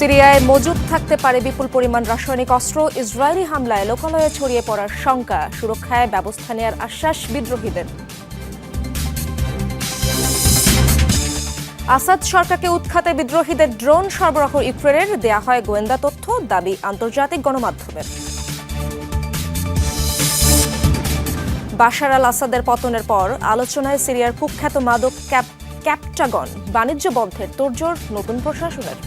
সিরিয়ায় মজুদ থাকতে পারে বিপুল পরিমাণ রাসায়নিক অস্ত্র। ইসরায়েলি হামলায় লোকালয়ে ছড়িয়ে পড়ার শঙ্কা। সুরক্ষায় ব্যবস্থা নেওয়ার আশ্বাস বিদ্রোহীদের। আসাদ সরকারকে উৎখাতে বিদ্রোহীদের ড্রোন সরবরাহ ইউক্রেনের। দেয়া হয় গোয়েন্দা তথ্য, দাবি আন্তর্জাতিক গণমাধ্যমের। বাশার আল আসাদের পতনের পর আলোচনায় সিরিয়ার কুখ্যাত মাদক ক্যাপ ক্যাপটাগন বাণিজ্য বন্ধের তোড়জোড় নতুন প্রশাসনের।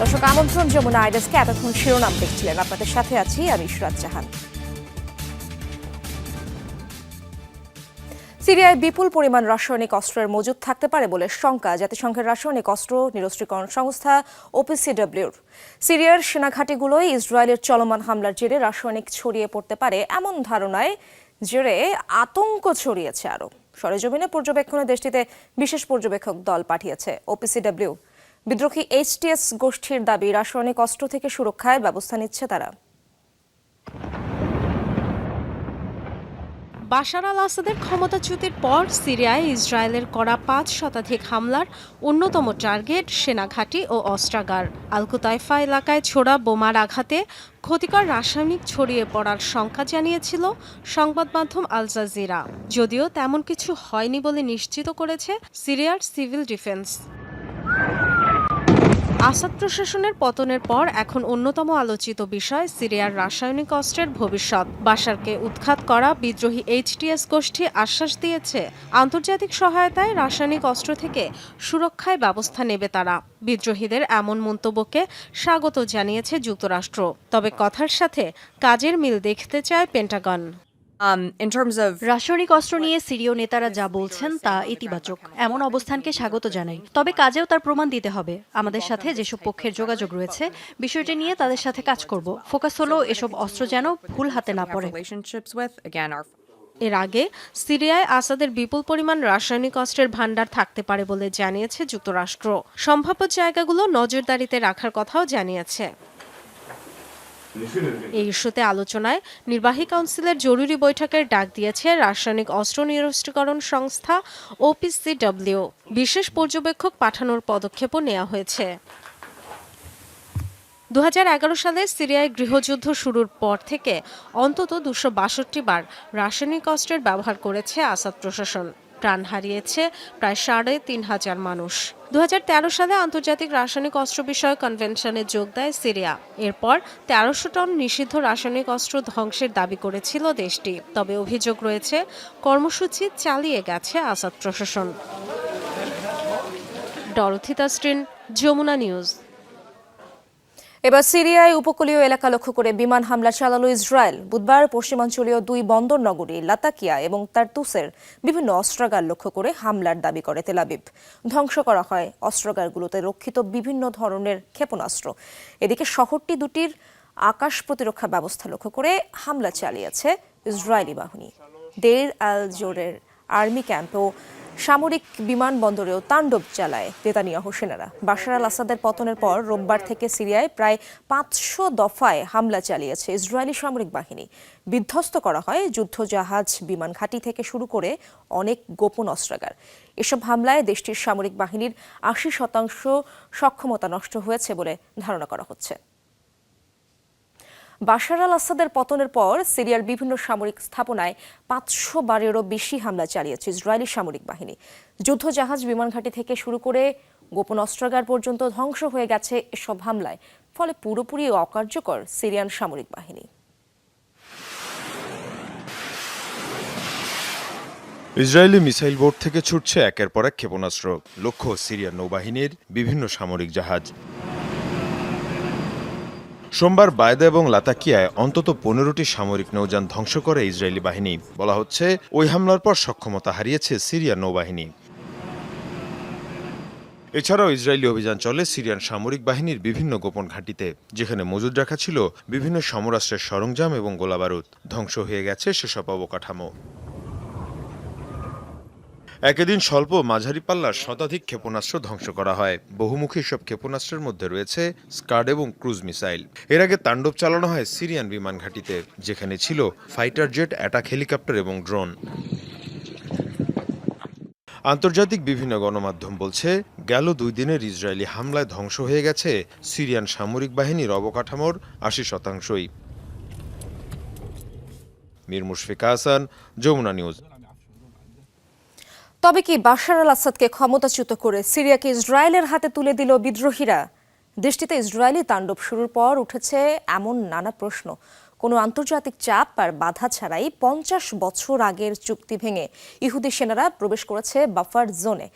দর্শক আমন্ত্রণ যমুনা আইডেসকে এতক্ষণ শিরোনাম দেখছিলেন। আপনাদের সাথে আছি আমি ইশরাত জাহান। সিরিয়ায় বিপুল পরিমাণ রাসায়নিক অস্ত্রের মজুদ থাকতে পারে বলে শঙ্কা। জাতিসংঘের রাসায়নিক অস্ত্র নিরস্ত্রীকরণ সংস্থা ওপিসিডব্লিউর সিরিয়ার সেনাঘাটিগুলোয় ইসরায়েলের চলমান হামলার জেরে রাসায়নিক ছড়িয়ে পড়তে পারে এমন ধারণায় জেরে আতঙ্ক ছড়িয়েছে আরও। সরেজমিনে পর্যবেক্ষণে দেশটিতে বিশেষ পর্যবেক্ষক দল পাঠিয়েছে ওপিসিডব্লিউ বিদ্রোহী এইচটিএস গোষ্ঠীর দাবি, রাসায়নিক অস্ত্র থেকে সুরক্ষায় ব্যবস্থা নিচ্ছে তারা। বাশার আল আসাদের ক্ষমতাচ্যুতির পর সিরিয়ায় ইসরায়েলের করা পাঁচ শতাধিক হামলার অন্যতম টার্গেট সেনাঘাঁটি ও অস্ত্রাগার। আলকুতাইফা এলাকায় ছোড়া বোমার আঘাতে ক্ষতিকর রাসায়নিক ছড়িয়ে পড়ার শঙ্কা জানিয়েছিল সংবাদ মাধ্যম আল জাজিরা। যদিও তেমন কিছু হয়নি বলে নিশ্চিত করেছে সিরিয়ার সিভিল ডিফেন্স। আসাদ প্রশাসনের পতনের পর এখন অন্যতম আলোচিত বিষয় সিরিয়ার রাসায়নিক অস্ত্রের ভবিষ্যৎ। বাশারকে উৎখাত করা বিদ্রোহী এইচটিএস গোষ্ঠী আশ্বাস দিয়েছে, আন্তর্জাতিক সহায়তায় রাসায়নিক অস্ত্র থেকে সুরক্ষায় ব্যবস্থা নেবে তারা। বিদ্রোহীদের এমন মন্তব্যকে স্বাগত জানিয়েছে যুক্তরাষ্ট্র। তবে কথার সাথে কাজের মিল দেখতে চায় পেন্টাগন। Um, রাসায়নিক অস্ত্র নিয়ে সিরীয় নেতারা যা বলছেন তা ইতিবাচক। এমন অবস্থানকে স্বাগত জানাই। তবে কাজেও তার প্রমাণ দিতে হবে। আমাদের সাথে যেসব পক্ষের যোগাযোগ রয়েছে বিষয়টি নিয়ে তাদের সাথে কাজ করব। ফোকাস হলো এসব অস্ত্র যেন ভুল হাতে না পড়ে। এর আগে সিরিয়ায় আসাদের বিপুল পরিমাণ রাসায়নিক অস্ত্রের ভাণ্ডার থাকতে পারে বলে জানিয়েছে যুক্তরাষ্ট্র। সম্ভাব্য জায়গাগুলো নজরদারিতে রাখার কথাও জানিয়েছে। এই ইস্যুতে আলোচনায় নির্বাহী কাউন্সিলের জরুরি বৈঠকের ডাক দিয়েছে রাসায়নিক অস্ত্র নিরস্ত্রীকরণ সংস্থা ওপিসিডব্লিউ। বিশেষ পর্যবেক্ষক পাঠানোর পদক্ষেপও নেওয়া হয়েছে। দু হাজার এগারো সালে সিরিয়ায় গৃহযুদ্ধ শুরুর পর থেকে অন্তত দুশো বার রাসায়নিক অস্ত্রের ব্যবহার করেছে আসাদ প্রশাসন। প্রাণ হারিয়েছে প্রায় সাড়ে তিন হাজার মানুষ। দু হাজার তেরো সালে আন্তর্জাতিক রাসায়নিক অস্ত্র বিষয়ক কনভেনশনে যোগ দেয় সিরিয়া। এরপর তেরোশো টন নিষিদ্ধ রাসায়নিক অস্ত্র ধ্বংসের দাবি করেছিল দেশটি। তবে অভিযোগ রয়েছে, কর্মসূচি চালিয়ে গেছে আসাদ প্রশাসন। ডরথি তাস্ট্রিন যমুনা নিউজ। এবার সিরিয়ায় উপকূলীয় এলাকা লক্ষ্য করে বিমান হামলা চালালো ইসরায়েল। বুধবার পশ্চিমাঞ্চলীয় দুই বন্দর নগরী লাতাকিয়া এবং তারতুসের বিভিন্ন অস্ত্রাগার লক্ষ্য করে হামলার দাবি করে তেলাবিব ধ্বংস করা হয় অস্ত্রাগারগুলোতে রক্ষিত বিভিন্ন ধরনের ক্ষেপণাস্ত্র। এদিকে শহরটি দুটির আকাশ প্রতিরক্ষা ব্যবস্থা লক্ষ্য করে হামলা চালিয়েছে ইসরায়েলি বাহিনী। দের আল জোরের আর্মি ক্যাম্প ও সামরিক বিমানবন্দরেও তাণ্ডব চালায় নেতানিয়াহু সেনারা। বাশার আল আসাদের পতনের পর রোববার থেকে সিরিয়ায় প্রায় পাঁচশো দফায় হামলা চালিয়েছে ইসরায়েলি সামরিক বাহিনী। বিধ্বস্ত করা হয় যুদ্ধজাহাজ বিমান ঘাঁটি থেকে শুরু করে অনেক গোপন অস্ত্রাগার। এসব হামলায় দেশটির সামরিক বাহিনীর আশি শতাংশ সক্ষমতা নষ্ট হয়েছে বলে ধারণা করা হচ্ছে। বাশার আল আসাদের পতনের পর সিরিয়ার বিভিন্ন সামরিক স্থাপনায় পাঁচশো বারেরও বেশি হামলা চালিয়েছে ইসরায়েলি সামরিক বাহিনী। যুদ্ধজাহাজ বিমান ঘাঁটি থেকে শুরু করে গোপন অস্ত্রাগার পর্যন্ত ধ্বংস হয়ে গেছে এসব হামলায়, ফলে পুরোপুরি অকার্যকর সিরিয়ান সামরিক বাহিনী। ইসরায়েলি মিসাইল বোর্ড থেকে ছুটছে একের পর এক ক্ষেপণাস্ত্র। লক্ষ্য সিরিয়ার নৌবাহিনীর বিভিন্ন সামরিক জাহাজ। সোমবার বায়দা এবং লাতাকিয়ায় অন্তত পনেরোটি সামরিক নৌযান ধ্বংস করে ইসরায়েলি বাহিনী। বলা হচ্ছে, ওই হামলার পর সক্ষমতা হারিয়েছে সিরিয়ার নৌবাহিনী। এছাড়াও ইসরায়েলি অভিযান চলে সিরিয়ান সামরিক বাহিনীর বিভিন্ন গোপন ঘাঁটিতে, যেখানে মজুদ রাখা ছিল বিভিন্ন সমরাষ্ট্রের সরঞ্জাম এবং গোলাবারুদ। ধ্বংস হয়ে গেছে সেসব অবকাঠামো। একদিন স্বল্প মাঝারি পাল্লার শতাধিক ক্ষেপণাস্ত্র ধ্বংস করা হয়। বহুমুখী সব ক্ষেপণাস্ত্রের মধ্যে রয়েছে স্কাড এবং ক্রুজ মিসাইল। এর আগে তাণ্ডব চালানো হয় সিরিয়ান বিমান ঘাঁটিতে, যেখানে ছিল ফাইটার জেট, অ্যাটাক হেলিকপ্টার এবং ড্রোন। আন্তর্জাতিক বিভিন্ন গণমাধ্যম বলছে, গেল দুই দিনের ইসরায়েলি হামলায় ধ্বংস হয়ে গেছে সিরিয়ান সামরিক বাহিনীর অবকাঠামোর আশি শতাংশই। মীর মুশফিকা হাসান যমুনা নিউজ। তবে কি বাশার আল আসাদকে ক্ষমতাচ্যুত করে সিরিয়াকে ইসরায়েলের হাতে তুলে দিল বিদ্রোহীরা? দেশটিতে ইসরায়েলি তাণ্ডব শুরুর পর উঠেছে এমন নানা প্রশ্ন। কোনো আন্তর্জাতিক চাপ আর বাধা ছাড়াই পঞ্চাশ বছর আগের চুক্তি ভেঙে ইহুদি সেনারা প্রবেশ করেছে বাফার জোনে।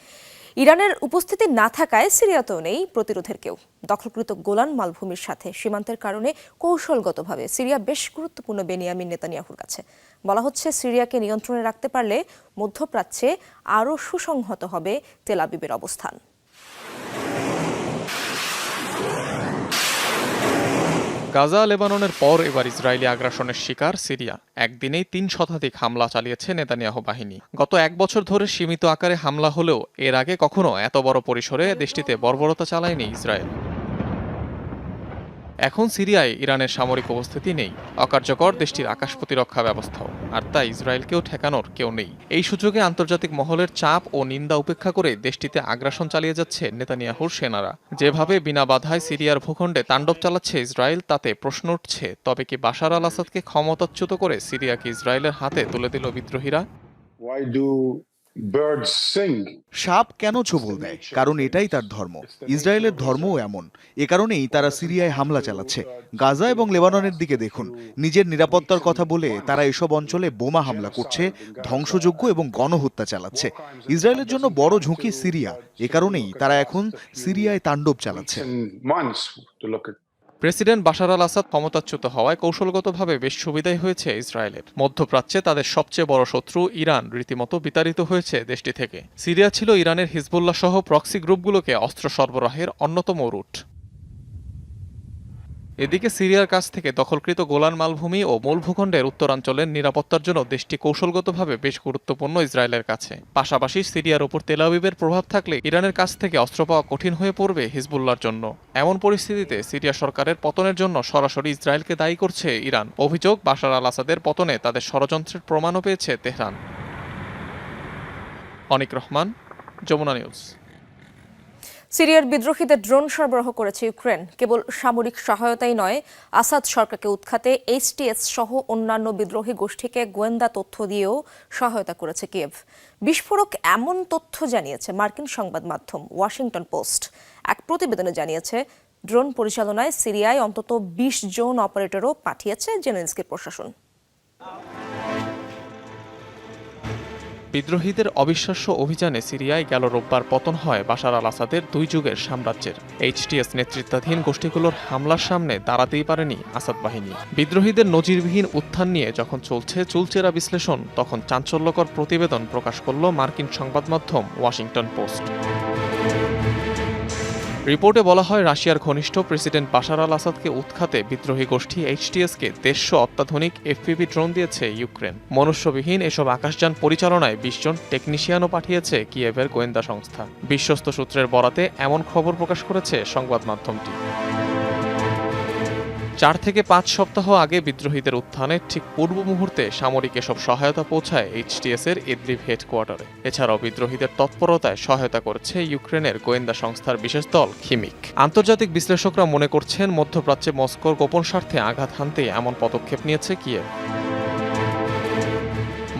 ইরানের উপস্থিতি না থাকায় সিরিয়াতেও নেই প্রতিরোধের কেউ। দখলকৃত গোলান মালভূমির সাথে সীমান্তের কারণে কৌশলগতভাবে সিরিয়া বেশ গুরুত্বপূর্ণ বেনিয়ামিন নেতানিয়াহুর কাছে। বলা হচ্ছে, সিরিয়াকে নিয়ন্ত্রণে রাখতে পারলে মধ্যপ্রাচ্যে আরও সুসংহত হবে তেলাবিবের অবস্থান। গাজা, লেবাননের পর এবার ইসরায়েলি আগ্রাসনের শিকার সিরিয়া। একদিনেই তিন শতাধিক হামলা চালিয়েছে নেতানিয়াহ বাহিনী। গত এক বছর ধরে সীমিত আকারে হামলা হলেও এর আগে কখনো এত বড় পরিসরে দেশটিতে বর্বরতা চালায়নি ইসরায়েল। এখন সিরিয়ায় ইরানের সামরিক উপস্থিতি নেই। অকার্যকর দেশটির আকাশ প্রতিরক্ষা ব্যবস্থাও। আর তাই ইসরায়েলকেও ঠেকানোর কেউ নেই। এই সুযোগে আন্তর্জাতিক মহলের চাপ ও নিন্দা উপেক্ষা করে দেশটিতে আগ্রাসন চালিয়ে যাচ্ছে নেতানিয়াহুর সেনারা। যেভাবে বিনা বাধায় সিরিয়ার ভূখণ্ডে তাণ্ডব চালাচ্ছে ইসরায়েল, তাতে প্রশ্ন উঠছে, তবে কি বাশার আল আসাদকে ক্ষমতাচ্যুত করে সিরিয়াকে ইসরায়েলের হাতে তুলে দিল বিদ্রোহীরা? সাপ কেন ছোবল দেয়? কারণ এটাই তার ধর্ম। ইসরায়েলের ধর্মও এমন। এ কারণেই তারা সিরিয়ায় হামলা চালাচ্ছে। গাজা এবং লেবাননের দিকে দেখুন। নিজের নিরাপত্তার কথা বলে তারা এসব অঞ্চলে বোমা হামলা করছে ধ্বংসযোগ্য এবং গণহত্যা চালাচ্ছে। ইসরায়েলের জন্য বড় ঝুঁকি সিরিয়া। এ কারণেই তারা এখন সিরিয়ায় তাণ্ডব চালাচ্ছে। প্রেসিডেন্ট বাশার আল আসাদ ক্ষমতাচ্যুত হওয়ায় কৌশলগতভাবে বেশ সুবিধাই হয়েছে ইসরায়েলের। মধ্যপ্রাচ্যে তাদের সবচেয়ে বড় শত্রু ইরান রীতিমতো বিতাড়িত হয়েছে দেশটি থেকে। সিরিয়া ছিল ইরানের হিজবুল্লাহ সহ প্রক্সি গ্রুপগুলোকে অস্ত্র সরবরাহের অন্যতম রুট। এদিকে সিরিয়ার কাছ থেকে দখলকৃত গোলান মালভূমি ও মূল ভূখণ্ডের উত্তরাঞ্চলের নিরাপত্তার জন্য দেশটি কৌশলগতভাবে বেশ গুরুত্বপূর্ণ ইসরায়েলের কাছে। পাশাপাশি সিরিয়ার উপর তেলাবিবের প্রভাব থাকলে ইরানের কাছ থেকে অস্ত্র পাওয়া কঠিন হয়ে পড়বে হিজবুল্লার জন্য। এমন পরিস্থিতিতে সিরিয়া সরকারের পতনের জন্য সরাসরি ইসরায়েলকে দায়ী করছে ইরান। অভিযোগ, বাশার আল আসাদের পতনে তাদের ষড়যন্ত্রের প্রমাণও পেয়েছে তেহরান। অনিক রহমান, যমুনা নিউজ। সিরিয়ার বিদ্রোহীদের ড্রোন সরবরাহ করেছে ইউক্রেন। কেবল সামরিক সহায়তাই নয়, আসাদ সরকারকে উৎখাতে এইচটিএস সহ অন্যান্য বিদ্রোহী গোষ্ঠীকে গোয়েন্দা তথ্য দিয়েও সহায়তা করেছে কিয়েভ। বিস্ফোরক এমন তথ্য জানিয়েছে মার্কিন সংবাদ মাধ্যম ওয়াশিংটন পোস্ট। এক প্রতিবেদনে জানিয়েছে, ড্রোন পরিচালনায় সিরিয়ায় অন্তত বিশ জন অপারেটরও পাঠিয়েছে জেনেন্সকির প্রশাসন। বিদ্রোহীদের অবিশ্বাস্য অভিযানে সিরিয়ায় গেল রোববার পতন হয় বাশার আল আসাদের দুই যুগের সাম্রাজ্যের। এইচটিএস নেতৃত্বাধীন গোষ্ঠীগুলোর হামলার সামনে দাঁড়াতেই পারেনি আসাদ বাহিনী। বিদ্রোহীদের নজিরবিহীন উত্থান নিয়ে যখন চলছে চুলচেরা বিশ্লেষণ, তখন চাঞ্চল্যকর প্রতিবেদন প্রকাশ করল মার্কিন সংবাদমাধ্যম ওয়াশিংটন পোস্ট। রিপোর্টে বলা হয়, রাশিয়ার ঘনিষ্ঠ প্রেসিডেন্ট বাশার আল আসাদকে উৎখাতে বিদ্রোহী গোষ্ঠী এইচটিএসকে দেড়শো অত্যাধুনিক এফপিভি ড্রোন দিয়েছে ইউক্রেন। মনুষ্যবিহীন এসব আকাশযান পরিচালনায় বিশজন টেকনিশিয়ানও পাঠিয়েছে কিয়েভের গোয়েন্দা সংস্থা। বিশ্বস্ত সূত্রের বরাতে এমন খবর প্রকাশ করেছে সংবাদ মাধ্যমটি। চার থেকে পাঁচ সপ্তাহ আগে বিদ্রোহীদের উত্থানের ঠিক পূর্ব মুহূর্তে সামরিক এসব সহায়তা পৌঁছায় এইচটিএস এর ইদলিভ হেডকোয়ার্টারে। এছাড়াও বিদ্রোহীদের তৎপরতায় সহায়তা করছে ইউক্রেনের গোয়েন্দা সংস্থার বিশেষ দল খিমিক। আন্তর্জাতিক বিশ্লেষকরা মনে করছেন মধ্যপ্রাচ্যে মস্কোর গোপন স্বার্থে আঘাত হানতে এমন পদক্ষেপ নিয়েছে কিয়েভ।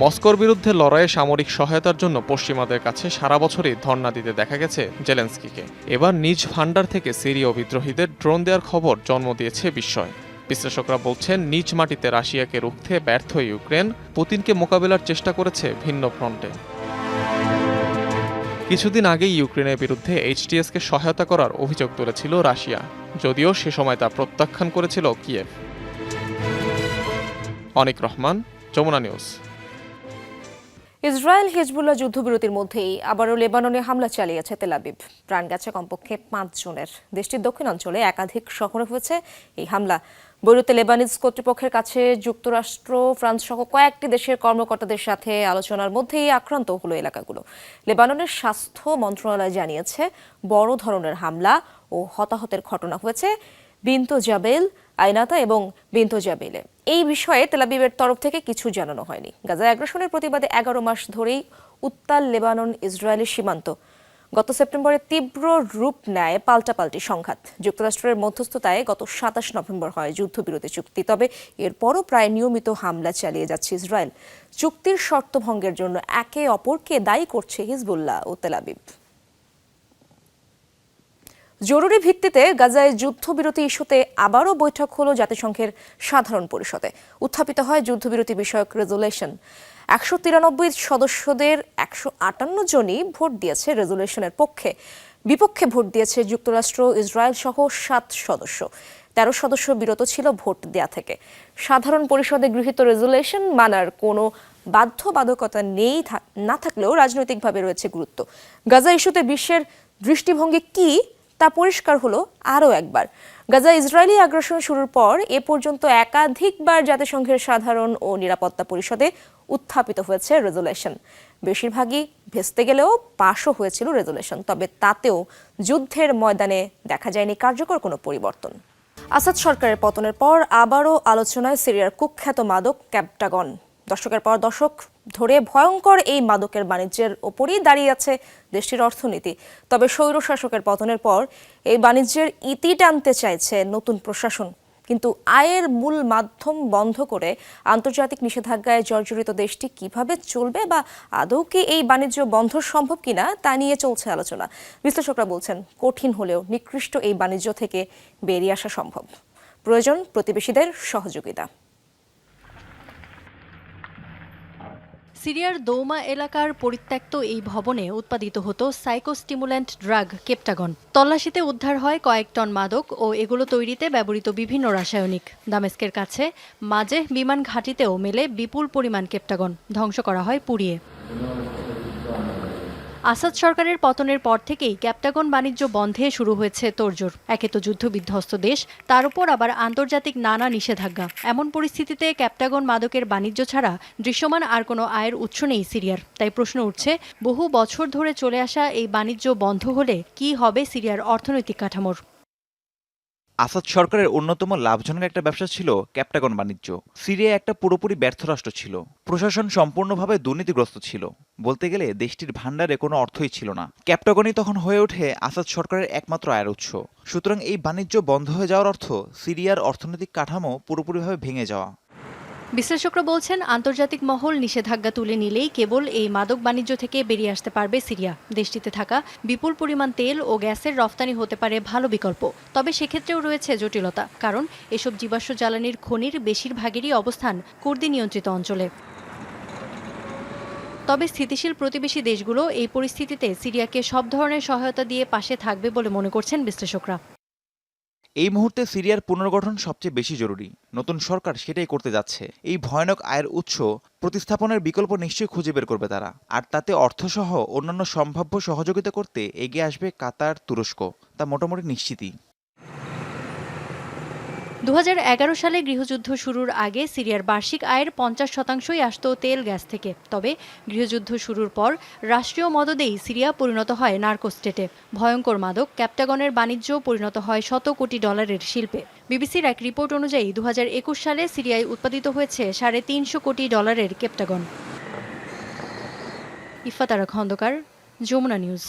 মস্কোর বিরুদ্ধে লড়াইয়ে সামরিক সহায়তার জন্য পশ্চিমাদের কাছে সারা বছরই ধর্ণা দিতে দেখা গেছে জেলেন্সকিকে। এবার নিজ ভান্ডার থেকে সিরীয় বিদ্রোহীদের ড্রোন দেওয়ার খবর জন্ম দিয়েছে বিস্ময়। বিশ্লেষকরা বলছেন, নিজ মাটিতে রাশিয়াকে রুখতে ব্যর্থ ইউক্রেন, পুতিনকে মোকাবেলার চেষ্টা করেছে ভিন্ন ফ্রন্টে। কিছুদিন আগেই ইউক্রেনের বিরুদ্ধে এইচটিএসকে সহায়তা করার অভিযোগ তুলেছিল রাশিয়া, যদিও সে সময় তা প্রত্যাখ্যান করেছিল Kiev. Anik Rahman, Jamuna news. Israel, Hezbollah যুদ্ধবিরতির মধ্যেই আবারও লেবাননে হামলা চালিয়েছে তেলাবিব প্রাণ গেছে কমপক্ষে পাঁচ জনের। দেশটির দক্ষিণাঞ্চলে একাধিক শহরে হয়েছে এই হামলা। বৈরুতে লেবানিজ কর্তৃপক্ষের কাছে যুক্তরাষ্ট্র, ফ্রান্স সহ কয়েকটি দেশের কর্মকর্তাদের সাথে আলোচনার মধ্যেই আক্রান্ত হলো এলাকাগুলো। লেবাননের স্বাস্থ্য মন্ত্রণালয় জানিয়েছে, বড় ধরনের হামলা ও হতাহতের ঘটনা হয়েছে। বিন্তু জাবেল আইনাতা এবং বিন্তু জাবেলে এই বিষয়ে তেলাবিবের তরফ থেকে কিছু জানানো হয়নি। গাজা অ্যাগ্রেশনের প্রতিবাদে এগারো মাস ধরেই উত্তাল লেবানন ইসরায়েলি সীমান্ত। গত সেপ্টেম্বরে তীব্র রূপ নেয় পাল্টাপাল্টি সংঘাত। যুক্তরাষ্ট্রের মধ্যস্থতায় গত সাতাশ নভেম্বর হয় যুদ্ধবিরতি চুক্তি, তবে এরপরও প্রায় নিয়মিত হামলা চালিয়ে যাচ্ছে ইসরায়েল। চুক্তির শর্ত ভঙ্গের জন্য একে অপরকে দায়ী করছে হিজবুল্লাহ ও তেলাবিব জরুরি ভিত্তিতে গাজায় যুদ্ধবিরতি ইস্যুতে আবারও বৈঠক হলো জাতিসংঘের সাধারণ পরিষদে। উত্থাপিত হয় যুদ্ধবিরতি বিষয়ক রেজুলেশন। একশো তিরানব্বই সদস্যদের একশো আটান্ন জনই ভোট দিয়েছে রেজুলেশনের পক্ষে। বিপক্ষে ভোট দিয়েছে যুক্তরাষ্ট্র, ইসরায়েল সহ সাত সদস্য। তেরো সদস্য বিরত ছিল ভোট দেয়া থেকে। সাধারণ পরিষদে গৃহীত রেজুলেশন মানার কোনো বাধ্যবাধকতা নেই না থাকলেও রাজনৈতিকভাবে রয়েছে গুরুত্ব। গাজা ইস্যুতে বিশ্বের দৃষ্টিভঙ্গি কি তা পরিষ্কার হলো আরও একবার। গাজা ইসরায়েলি আগ্রাসন শুরুর পর এ পর্যন্ত একাধিকবার জাতিসংঘের সাধারণ ও নিরাপত্তা পরিষদে উত্থাপিত হয়েছে রেজুলেশন বেশিরভাগই ভেস্তে গেলেও পাশও হয়েছিল রেজুলেশন তবে তাতেও যুদ্ধের ময়দানে দেখা যায়নি কার্যকর কোনো পরিবর্তন। আসাদ সরকারের পতনের পর আবারও আলোচনায় সিরিয়ার কুখ্যাত মাদক ক্যাপটাগন। দশকের পর দশক ধরে ভয়ঙ্কর এই মাদকের বাণিজ্যের ওপরই দাঁড়িয়ে আছে দেশটির অর্থনীতি। তবে স্বৈর শাসকের পতনের পর এই বাণিজ্যের ইতি টানতে চাইছে নতুন প্রশাসন। কিন্তু আয়ের মূল মাধ্যম বন্ধ করে আন্তর্জাতিক নিষেধাজ্ঞায় জর্জরিত দেশটি কীভাবে চলবে বা আদৌ কি এই বাণিজ্য বন্ধ সম্ভব কিনা তা নিয়ে চলছে আলোচনা। বিশ্লেষকরা বলছেন, কঠিন হলেও নিকৃষ্ট এই বাণিজ্য থেকে বেরিয়ে আসা সম্ভব। প্রয়োজন প্রতিবেশীদের সহযোগিতা। সিরিয়ার দৌমা এলাকার পরিত্যক্ত এই ভবনে উৎপাদিত হতো সাইকোস্টিমুল্যান্ট ড্রাগ কেপটাগন। তল্লাশিতে উদ্ধার হয় কয়েক টন মাদক ও এগুলো তৈরিতে ব্যবহৃত বিভিন্ন রাসায়নিক। দামেস্কের কাছে মাঝে বিমান ঘাঁটিতেও মেলে বিপুল পরিমাণ কেপটাগন। ধ্বংস করা হয় পুড়িয়ে। আসাদ সরকারের পতনের পর থেকেই ক্যাপ্টাগন বাণিজ্য বন্ধে শুরু হয়েছে তোড়জোড় একে তো যুদ্ধবিধ্বস্ত দেশ, তার উপর আবার আন্তর্জাতিক নানা নিষেধাজ্ঞা। এমন পরিস্থিতিতে ক্যাপ্টাগন মাদকের বাণিজ্য ছাড়া দৃশ্যমান আর কোনো আয়ের উৎস নেই সিরিয়ার। তাই প্রশ্ন উঠছে, বহু বছর ধরে চলে আসা এই বাণিজ্য বন্ধ হলে কি হবে সিরিয়ার অর্থনৈতিক কাঠামোর? আসাদ সরকারের অন্যতম লাভজনক একটা ব্যবসা ছিল ক্যাপটাগন বাণিজ্য। সিরিয়া একটা পুরোপুরি ব্যর্থ রাষ্ট্র ছিল। প্রশাসন সম্পূর্ণভাবে দুর্নীতিগ্রস্ত ছিল। বলতে গেলে দেশটির ভাণ্ডারে কোনো অর্থই ছিল না। ক্যাপটাগনই তখন হয়ে ওঠে আসাদ সরকারের একমাত্র আয়ের উৎস। সুতরাং এই বাণিজ্য বন্ধ হয়ে যাওয়ার অর্থ সিরিয়ার অর্থনৈতিক কাঠামো পুরোপুরিভাবে ভেঙে যাওয়া। বিশ্লেষকরা বলছেন, আন্তর্জাতিক মহল নিষেধাজ্ঞা তুলে নিলেই কেবল এই মাদক বাণিজ্য থেকে বেরিয়ে আসতে পারবে সিরিয়া। দেশটিতে থাকা বিপুল পরিমাণ তেল ও গ্যাসের রফতানি হতে পারে ভালো বিকল্প। তবে সেক্ষেত্রেও রয়েছে জটিলতা, কারণ এসব জীবাশ্ম জ্বালানির খনির বেশিরভাগেরই অবস্থান কুর্দি নিয়ন্ত্রিত অঞ্চলে। তবে স্থিতিশীল প্রতিবেশী দেশগুলো এই পরিস্থিতিতে সিরিয়াকে সব ধরনের সহায়তা দিয়ে পাশে থাকবে বলে মনে করছেন বিশ্লেষকরা। এই মুহূর্তে সিরিয়ার পুনর্গঠন সবচেয়ে বেশি জরুরি। নতুন সরকার সেটাই করতে যাচ্ছে। এই ভয়ানক আয়ের উৎস প্রতিস্থাপনের বিকল্প নিশ্চয়ই খুঁজে বের করবে তারা। আর তাতে অর্থসহ অন্যান্য সম্ভাব্য সহযোগিতা করতে এগিয়ে আসবে কাতার, তুরস্ক। তা মোটামুটি নিশ্চিতই। দু হাজার এগারো সালে গৃহযুদ্ধ শুরুর আগে সিরিয়ার বার্ষিক আয়ের পঞ্চাশ শতাংশই আসত তেল গ্যাস থেকে। তবে গৃহযুদ্ধ শুরুর পর রাষ্ট্রীয় মদদেই সিরিয়া পরিণত হয় নার্কো স্টেটে ভয়ঙ্কর মাদক ক্যাপটাগনের বাণিজ্য পরিণত হয় শত কোটি ডলারের শিল্পে। বিবিসির এক রিপোর্ট অনুযায়ী দু হাজার একুশ সালে সিরিয়ায় উৎপাদিত হয়েছে সাড়ে তিনশো কোটি ডলারের ক্যাপটাগন। ইফাতারা খন্দকার, যমুনা নিউজ।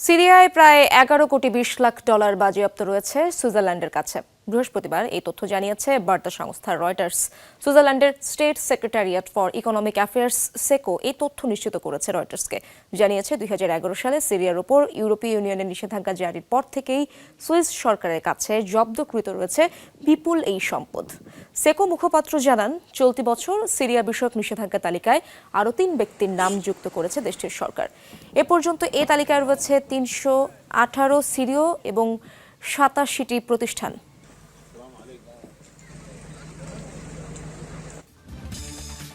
সিরিয়ায় প্রায় এগারো কোটি বিশ লাখ ডলার বাজেয়াপ্ত রয়েছে সুইজারল্যান্ডের কাছে। বৃহস্পতিবার এই তথ্য জানিয়েছে বার্তা সংস্থা রয়টার্স। সুইজারল্যান্ডের state secretariat for economic affairs, SECO, এই তথ্য নিশ্চিত করেছে রয়টার্সকে। জানিয়েছে, দুই হাজার এগারো সালে সিরিয়ার উপর ইউরোপীয় ইউনিয়নের নিষেধাজ্ঞা জারির পর থেকেই সুইস সরকারের কাছে জব্দকৃত রয়েছে বিপুল এই সম্পদ। সেকো মুখপাত্র জানান, চলতি বছর সিরিয়া বিষয়ক নিষেধাজ্ঞা তালিকায় আরও তিন ব্যক্তির নাম যুক্ত করেছে দেশটির সরকার। এ পর্যন্ত এ তালিকায় রয়েছে তিনশো আঠারো সিরীয় এবং সাতাশিটি প্রতিষ্ঠান।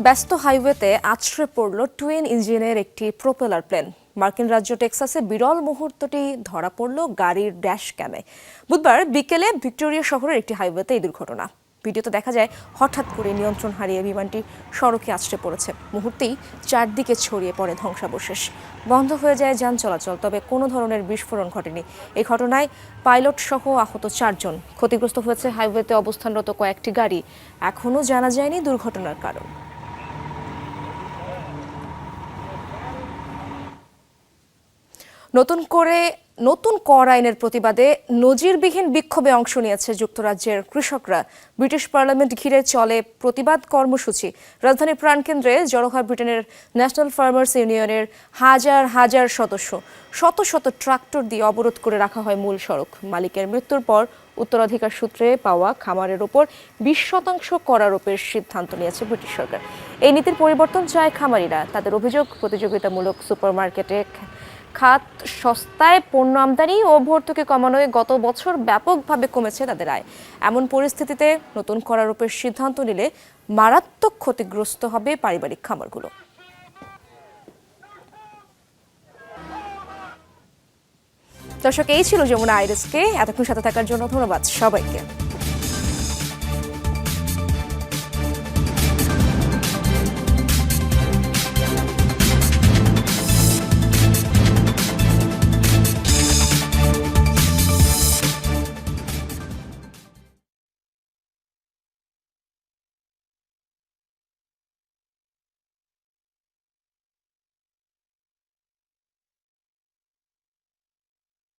ব্যস্ত হাইওয়েতে আছড়ে পড়ল টুইন ইঞ্জিনের একটি প্রোপেলার প্লেন। মার্কিন রাজ্য টেক্সাসে বিরল মুহূর্তটি ধরা পড়ল গাড়ির ড্যাশ ক্যামে। বুধবার বিকেলে ভিক্টোরিয়া শহরের একটি হাইওয়েতে এই দুর্ঘটনা। ভিডিওতে দেখা যায়, হঠাৎ করে নিয়ন্ত্রণ হারিয়ে বিমানটি সড়কে আছড়ে পড়েছে। মুহূর্তেই চারদিকে ছড়িয়ে পড়ে ধ্বংসাবশেষ। বন্ধ হয়ে যায় যান চলাচল, তবে কোনো ধরনের বিস্ফোরণ ঘটেনি। এই ঘটনায় পাইলট সহ আহত চারজন। ক্ষতিগ্রস্ত হয়েছে হাইওয়েতে অবস্থানরত কয়েকটি গাড়ি। এখনও জানা যায়নি দুর্ঘটনার কারণ। নতুন করে নতুন কর আইনের প্রতিবাদে নজিরবিহীন বিক্ষোভে অংশ নিয়েছে যুক্তরাজ্যের কৃষকরা। ব্রিটিশ পার্লামেন্ট ঘিরে চলে প্রতিবাদ কর্মসূচি। রাজধানীর প্রাণকেন্দ্রে জড়ো হয় ব্রিটেনের ন্যাশনাল ফার্মার্স ইউনিয়নের হাজার হাজার সদস্য, শত শত ট্রাক্টর দিয়ে অবরোধ করে রাখা হয় মূল সড়ক। মালিকের মৃত্যুর পর উত্তরাধিকার সূত্রে পাওয়া খামারের ওপর বিশ শতাংশ করারোপের সিদ্ধান্ত নিয়েছে ব্রিটিশ সরকার। এই নীতির পরিবর্তন চায় খামারিরা। তাদের অভিযোগ, প্রতিযোগিতামূলক সুপারমার্কেটে খাত সস্তায় পণ্য আমদানি ও ভর্তুকি কমানোয় গত বছর ব্যাপকভাবে কমেছে তাদের আয়। এমন পরিস্থিতিতে নতুন করারোপের সিদ্ধান্ত নিলে মারাত্মক ক্ষতিগ্রস্ত হবে পারিবারিক খামারগুলো। দর্শক, এই ছিল যমুনা আইরিসকে। এতক্ষণ সাথে থাকার জন্য ধন্যবাদ সবাইকে।